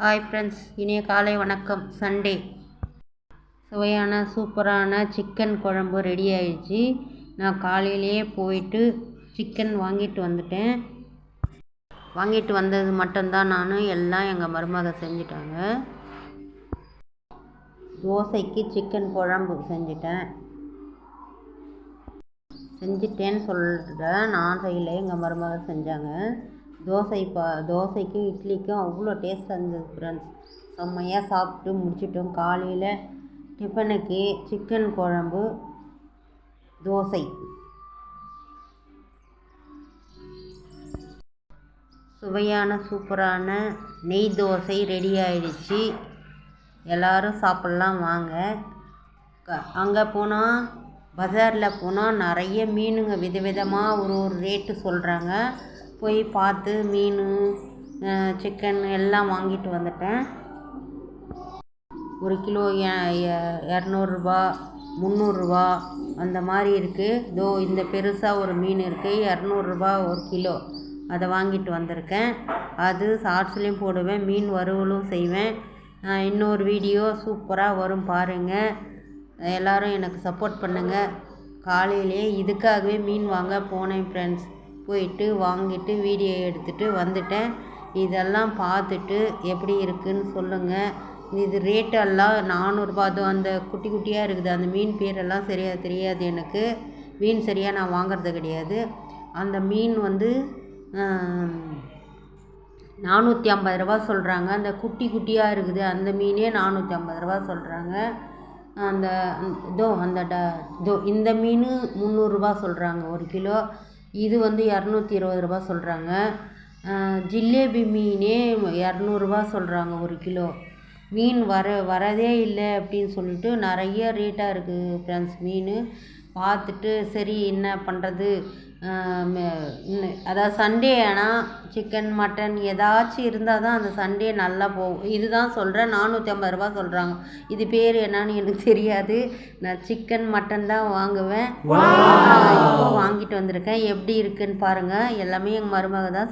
Hi friends இனிய காலை வணக்கம். சண்டே சுவையான சூப்பரான சிக்கன் குழம்பு ரெடி ஆயிடுச்சு. நான் காலையிலேயே போயிட்டு சிக்கன் வாங்கிட்டு வந்துட்டேன். வாங்கிட்டு வந்தது மட்டும்தான் நான் எல்லாம் எங்கள் மருமக செஞ்சிட்டாங்க. தோசைக்கு சிக்கன் குழம்பு செஞ்சிட்டேன். செஞ்சிட்டேன்னு சொல்கிறேன் நான் செய்யலை எங்கள் மருமக செஞ்சாங்க. தோசை பா தோசைக்கும் இட்லிக்கும் அவ்வளோ டேஸ்ட்டாக இருந்தது ஃப்ரெண்ட்ஸ் செம்மையாக சாப்பிட்டு முடிச்சிட்டோம். காலையில் டிஃபனுக்கு சிக்கன் குழம்பு தோசை. சுவையான சூப்பரான நெய் தோசை ரெடி ஆயிடுச்சு. எல்லோரும் சாப்பிட்லாம் வாங்க. க அங்கே போனால் பஜாரில் போனால் நிறைய மீனுங்க விதவிதமாக ஒரு ஒரு ரேட்டு சொல்கிறாங்க போய் பார்த்து மீன் சிக்கன் எல்லாம் வாங்கிட்டு வந்துட்டேன். ஒரு கிலோ இரநூறுபா முந்நூறுரூவா அந்த மாதிரி இருக்குது இதோ இந்த பெருசாக ஒரு மீன் இருக்குது இரநூறுபா ஒரு கிலோ. அதை வாங்கிட்டு வந்திருக்கேன். அது ஷார்ட்ஸ்லேயும் போடுவேன் மீன் வறுவலும் செய்வேன். இன்னொரு வீடியோ சூப்பராக வரும் பாருங்கள் எல்லோரும் எனக்கு சப்போர்ட் பண்ணுங்கள் காலையிலே இதுக்காகவே மீன் வாங்க போனேன் ஃப்ரெண்ட்ஸ் போயிட்டு வாங்கிட்டு வீடியோ எடுத்துகிட்டு வந்துட்டேன். இதெல்லாம் பார்த்துட்டு எப்படி இருக்குதுன்னு சொல்லுங்கள் இது ரேட்டெல்லாம் நானூறுரூபா அதுவும் அந்த குட்டி குட்டியாக இருக்குது. அந்த மீன் பேரெல்லாம் சரியாக தெரியாது எனக்கு. மீன் சரியாக நான் வாங்குறது கிடையாது. அந்த மீன் வந்து நானூற்றி ஐம்பது ரூபா சொல்கிறாங்க அந்த குட்டி குட்டியாக இருக்குது. அந்த மீனே நானூற்றி ஐம்பது ரூபா சொல்கிறாங்க அந்த இதோ அந்த ட இதோ இந்த மீன் முந்நூறுரூபா சொல்கிறாங்க ஒரு கிலோ. இது வந்து இரநூத்தி இருபது ரூபா சொல்கிறாங்க ஜிலேபி மீனே இரநூறுபா சொல்கிறாங்க ஒரு கிலோ. மீன் வர வரதே இல்லை அப்படின்னு சொல்லிட்டு நிறைய ரேட்டாக இருக்குது ஃப்ரெண்ட்ஸ் மீன். பார்த்துட்டு சரி என்ன பண்ணுறது அதாவது சண்டே ஆனால் சிக்கன் மட்டன் ஏதாச்சும் இருந்தால் தான் அந்த சண்டே நல்லா போகும். இதுதான் சொல்கிறேன் நானூற்றி ஐம்பது ரூபா சொல்கிறாங்க இது பேர் என்னன்னு எனக்கு தெரியாது. நான் சிக்கன் மட்டன் தான் வாங்குவேன். வாங்கிட்டு வந்திருக்கேன். எப்படி இருக்குன்னு பாருங்கள் எல்லாமே எங்கள் மருமக தான்